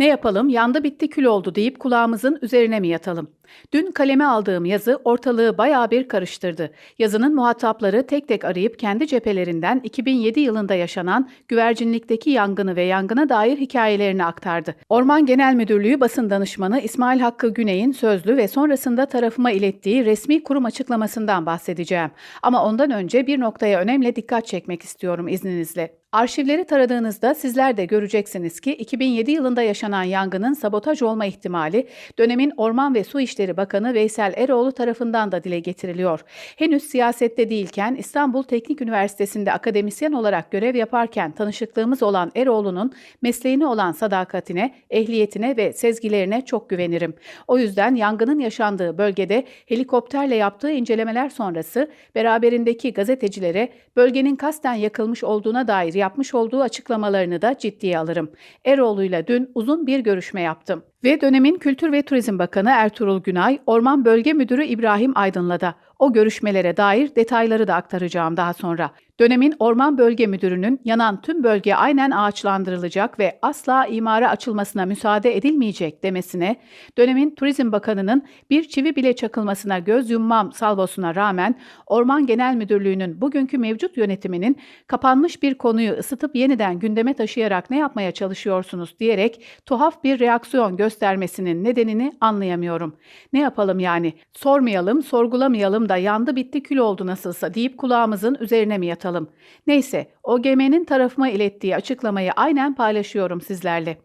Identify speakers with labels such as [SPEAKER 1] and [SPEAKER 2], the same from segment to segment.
[SPEAKER 1] Ne yapalım, yandı bitti kül oldu deyip kulağımızın üzerine mi yatalım? Dün kaleme aldığım yazı ortalığı bayağı bir karıştırdı. Yazının muhatapları tek tek arayıp kendi cephelerinden 2007 yılında yaşanan güvercinlikteki yangını ve yangına dair hikayelerini aktardı. Orman Genel Müdürlüğü basın danışmanı İsmail Hakkı Güney'in sözlü ve sonrasında tarafıma ilettiği resmi kurum açıklamasından bahsedeceğim. Ama ondan önce bir noktaya önemli dikkat çekmek istiyorum izninizle. Arşivleri taradığınızda sizler de göreceksiniz ki 2007 yılında yaşanan yangının sabotaj olma ihtimali dönemin Orman ve Su İşleri Bakanı Veysel Eroğlu tarafından da dile getiriliyor. Henüz siyasette değilken İstanbul Teknik Üniversitesi'nde akademisyen olarak görev yaparken tanışıklığımız olan Eroğlu'nun mesleğine olan sadakatine, ehliyetine ve sezgilerine çok güvenirim. O yüzden yangının yaşandığı bölgede helikopterle yaptığı incelemeler sonrası beraberindeki gazetecilere bölgenin kasten yakılmış olduğuna dair yapmış olduğu açıklamalarını da ciddiye alırım. Eroğlu'yla dün uzun bir görüşme yaptım. Ve dönemin Kültür ve Turizm Bakanı Ertuğrul Günay, Orman Bölge Müdürü İbrahim Aydın'la da o görüşmelere dair detayları da aktaracağım daha sonra. Dönemin Orman Bölge Müdürü'nün yanan tüm bölge aynen ağaçlandırılacak ve asla imara açılmasına müsaade edilmeyecek demesine, dönemin Turizm Bakanı'nın bir çivi bile çakılmasına göz yummam salvosuna rağmen Orman Genel Müdürlüğü'nün bugünkü mevcut yönetiminin kapanmış bir konuyu ısıtıp yeniden gündeme taşıyarak ne yapmaya çalışıyorsunuz diyerek tuhaf bir reaksiyon göstermesinin nedenini anlayamıyorum. Ne yapalım yani? Sormayalım, sorgulamayalım da yandı bitti kül oldu nasılsa deyip kulağımızın üzerine mi yatalım? Neyse, OGM'nin tarafıma ilettiği açıklamayı aynen paylaşıyorum sizlerle.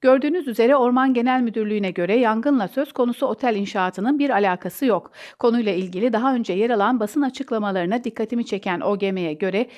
[SPEAKER 1] Gördüğünüz üzere Orman Genel Müdürlüğü'ne göre yangınla söz konusu otel inşaatının bir alakası yok. Konuyla ilgili daha önce yer alan basın açıklamalarına dikkatimi çeken OGM'ye göre